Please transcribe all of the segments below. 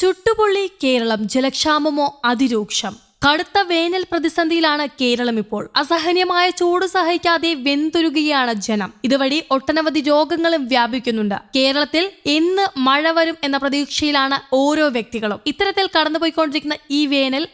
ചുട്ടുപൊള്ളി കേരളം ജലക്ഷാമമോ അതിരൂക്ഷം? കടുത്ത വേനൽ പ്രതിസന്ധിയിലാണ് കേരളം ഇപ്പോൾ. അസഹനീയമായ ചൂട് സഹിക്കാതെ വെന്തുരുകയാണ് ജനം. ഇതുവഴി ഒട്ടനവധി രോഗങ്ങളും വ്യാപിക്കുന്നുണ്ട്. കേരളത്തിൽ എന്ന് മഴ വരും എന്ന പ്രതീക്ഷയിലാണ് ഓരോ വ്യക്തികളും. ഇത്തരത്തിൽ കടന്നുപോയിക്കൊണ്ടിരിക്കുന്ന ഈ വേനൽ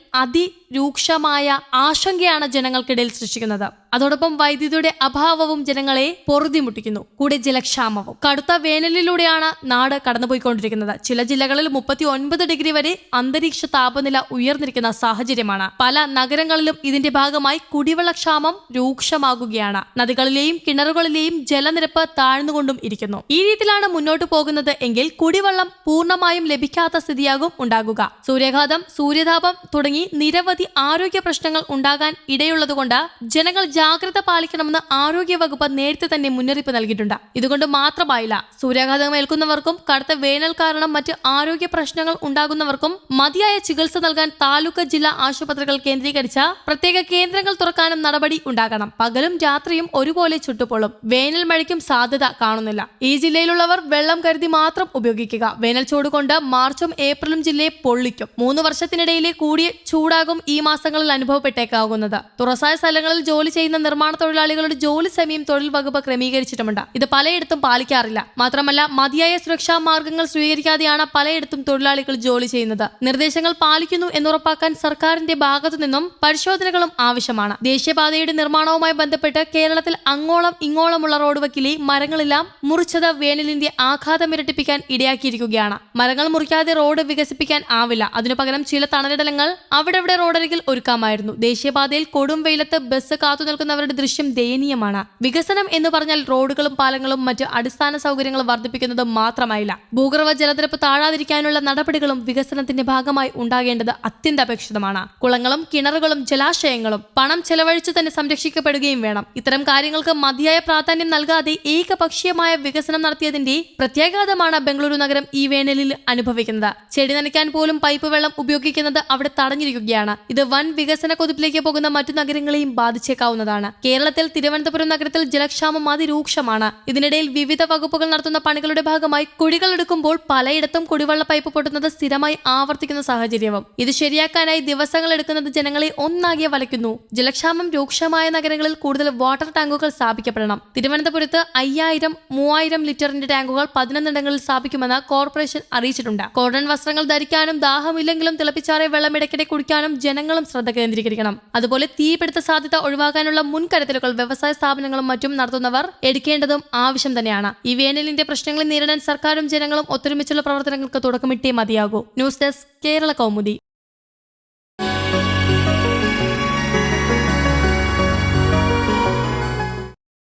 അതിരൂക്ഷമായ ആശങ്കയാണ് ജനങ്ങൾക്കിടയിൽ സൃഷ്ടിക്കുന്നത്. അതോടൊപ്പം വൈദ്യുതിയുടെ അഭാവവും ജനങ്ങളെ പൊറുതിമുട്ടിക്കുന്നു. കൂടെ ജലക്ഷാമവും. കടുത്ത വേനലിലൂടെയാണ് നാട് കടന്നുപോയിക്കൊണ്ടിരിക്കുന്നത്. ചില ജില്ലകളിൽ മുപ്പത്തി ഒൻപത് ഡിഗ്രി വരെ അന്തരീക്ഷ താപനില ഉയർന്നിരിക്കുന്ന സാഹചര്യമാണ്. പല നഗരങ്ങളിലും ഇതിന്റെ ഭാഗമായി കുടിവെള്ളക്ഷാമം രൂക്ഷമാകുകയാണ്. നദികളിലെയും കിണറുകളിലെയും ജലനിരപ്പ് താഴ്ന്നുകൊണ്ടും ഇരിക്കുന്നു. ഈ രീതിയിലാണ് മുന്നോട്ട് പോകുന്നത് എങ്കിൽ കുടിവെള്ളം പൂർണമായും ലഭിക്കാത്ത സ്ഥിതിയാകും ഉണ്ടാകുക. സൂര്യാഘാതം സൂര്യതാപം തുടങ്ങി നിരവധി ആരോഗ്യ പ്രശ്നങ്ങൾ ഉണ്ടാകാൻ ഇടയുള്ളതുകൊണ്ട് ജനങ്ങൾ ജാഗ്രത പാലിക്കണമെന്ന് ആരോഗ്യ വകുപ്പ് നേരത്തെ തന്നെ മുന്നറിയിപ്പ് നൽകിയിട്ടുണ്ട്. ഇതുകൊണ്ട് മാത്രമായില്ല സൂര്യാഘാതം ഏൽക്കുന്നവർക്കും കടുത്ത വേനൽ കാരണം മറ്റ് ആരോഗ്യ പ്രശ്നങ്ങൾ ഉണ്ടാകുന്നവർക്കും മതിയായ ചികിത്സ നൽകാൻ താലൂക്ക് ജില്ലാ ആശുപത്രികൾ കേന്ദ്രീകരിച്ച പ്രത്യേക കേന്ദ്രങ്ങൾ തുറക്കാനും നടപടി ഉണ്ടാകണം. പകലും രാത്രിയും ഒരുപോലെ ചുട്ടുപൊള്ളും. വേനൽ മഴയ്ക്കും സാധ്യത കാണുന്നില്ല. ഈ ജില്ലയിലുള്ളവർ വെള്ളം കരുതി മാത്രം ഉപയോഗിക്കുക. വേനൽ ചൂട് കൊണ്ട് മാർച്ചും ഏപ്രിലും ജില്ലയെ പൊള്ളിക്കും. മൂന്ന് വർഷത്തിനിടയിലെ കൂടിയ ചൂടാകും ഈ മാസങ്ങളിൽ അനുഭവപ്പെട്ടേക്കാവുന്നത്. തുറസായ സ്ഥലങ്ങളിൽ ജോലി ചെയ്യുന്ന നിർമ്മാണ തൊഴിലാളികളുടെ ജോലി സമയം തൊഴിൽ വകുപ്പ് ക്രമീകരിച്ചിട്ടുമുണ്ട്. ഇത് പലയിടത്തും പാലിക്കാറില്ല. മാത്രമല്ല മതിയായ സുരക്ഷാ മാർഗങ്ങൾ സ്വീകരിക്കാതെയാണ് പലയിടത്തും തൊഴിലാളികൾ ജോലി ചെയ്യുന്നത്. നിർദ്ദേശങ്ങൾ പാലിക്കുന്നു എന്നുറപ്പാക്കാൻ സർക്കാരിന്റെ ഭാഗത്തു നിന്നും പരിശോധനകളും ആവശ്യമാണ്. ദേശീയപാതയുടെ നിർമ്മാണവുമായി ബന്ധപ്പെട്ട് കേരളത്തിൽ അങ്ങോളം ഇങ്ങോളമുള്ള റോഡ് വക്കിലെ മരങ്ങളെല്ലാം മുറിച്ചത് വേനലിന്റെ ആഘാതം ഇരട്ടിപ്പിക്കാൻ ഇടയാക്കിയിരിക്കുകയാണ്. മരങ്ങൾ മുറിക്കാതെ റോഡ് വികസിപ്പിക്കാൻ ആവില്ല. അതിനു പകരം ചില തണലിടലങ്ങൾ അവിടെവിടെ റോഡരികിൽ ഒരുക്കാമായിരുന്നു. ദേശീയപാതയിൽ കൊടും വെയിലത്ത് ബസ് കാത്തു നിൽക്കുന്നവരുടെ ദൃശ്യം ദയനീയമാണ്. വികസനം എന്ന് പറഞ്ഞാൽ റോഡുകളും പാലങ്ങളും മറ്റ് അടിസ്ഥാന സൗകര്യങ്ങളും വർദ്ധിപ്പിക്കുന്നത് മാത്രമായില്ല. ഭൂഗർഭ ജലനിരപ്പ് താഴാതിരിക്കാനുള്ള നടപടികളും വികസനത്തിന്റെ ഭാഗമായി ഉണ്ടാകേണ്ടത് അത്യന്താപേക്ഷിതമാണ്. കുളങ്ങളും കിണറുകളും ജലാശയങ്ങളും പണം ചെലവഴിച്ചു തന്നെ സംരക്ഷിക്കപ്പെടുകയും വേണം. ഇത്തരം കാര്യങ്ങൾക്ക് മതിയായ പ്രാധാന്യം നൽകാതെ ഏകപക്ഷീയമായ വികസനം നടത്തിയതിന്റെ പ്രത്യാഘാതമാണ് ബംഗളൂരു നഗരം ഈ വേനലിൽ അനുഭവിക്കുന്നത്. ചെടി നനയ്ക്കാൻ പോലും പൈപ്പ് വെള്ളം ഉപയോഗിക്കുന്നത് അവിടെ തടഞ്ഞിരിക്കുകയാണ്. ഇത് വൻ വികസന കൊതിപ്പിലേക്ക് പോകുന്ന മറ്റു നഗരങ്ങളെയും ബാധിച്ചേക്കാവുന്നതാണ്. കേരളത്തിൽ തിരുവനന്തപുരം നഗരത്തിൽ ജലക്ഷാമം അതിരൂക്ഷമാണ്. ഇതിനിടയിൽ വിവിധ വകുപ്പുകൾ നടത്തുന്ന പണികളുടെ ഭാഗമായി കുഴികൾ എടുക്കുമ്പോൾ പലയിടത്തും കുടിവെള്ള പൈപ്പ് പൊട്ടുന്നത് സ്ഥിരമായി ആവർത്തിക്കുന്ന സാഹചര്യവും. ഇത് ശരിയാക്കാനായി ദിവസങ്ങൾ എടുക്കുന്നത് ജനങ്ങളെ ഒന്നാകെ വലയ്ക്കുന്നു. ജലക്ഷാമം രൂക്ഷമായ നഗരങ്ങളിൽ കൂടുതൽ വാട്ടർ ടാങ്കുകൾ സ്ഥാപിക്കപ്പെടണം. തിരുവനന്തപുരത്ത് അയ്യായിരം മൂവായിരം ലിറ്ററിന്റെ ടാങ്കുകൾ പതിനൊന്നിടങ്ങളിൽ സ്ഥാപിക്കുമെന്ന് കോർപ്പറേഷൻ അറിയിച്ചിട്ടുണ്ട്. കോട്ടൺ വസ്ത്രങ്ങൾ ധരിക്കാനും ദാഹമില്ലെങ്കിലും തിളപ്പിച്ചാറിയ വെള്ളം ഇടയ്ക്കിടെ കുടിക്കാനും ജനങ്ങളും ശ്രദ്ധ കേന്ദ്രീകരിക്കണം. അതുപോലെ തീപിടുത്ത സാധ്യത ഒഴിവാക്കാനുള്ള മുൻകരുതലുകൾ വ്യവസായ സ്ഥാപനങ്ങളും മറ്റും നടത്തുന്നവർ എടുക്കേണ്ടതും ആവശ്യം തന്നെയാണ്. ഈ വേനലിന്റെ പ്രശ്നങ്ങളെ നേരിടാൻ സർക്കാരും ജനങ്ങളും ഒത്തൊരുമിച്ചുള്ള പ്രവർത്തനങ്ങൾക്ക് തുടക്കമിട്ടേ മതിയാകൂ. News desk Kerala Kaumudi.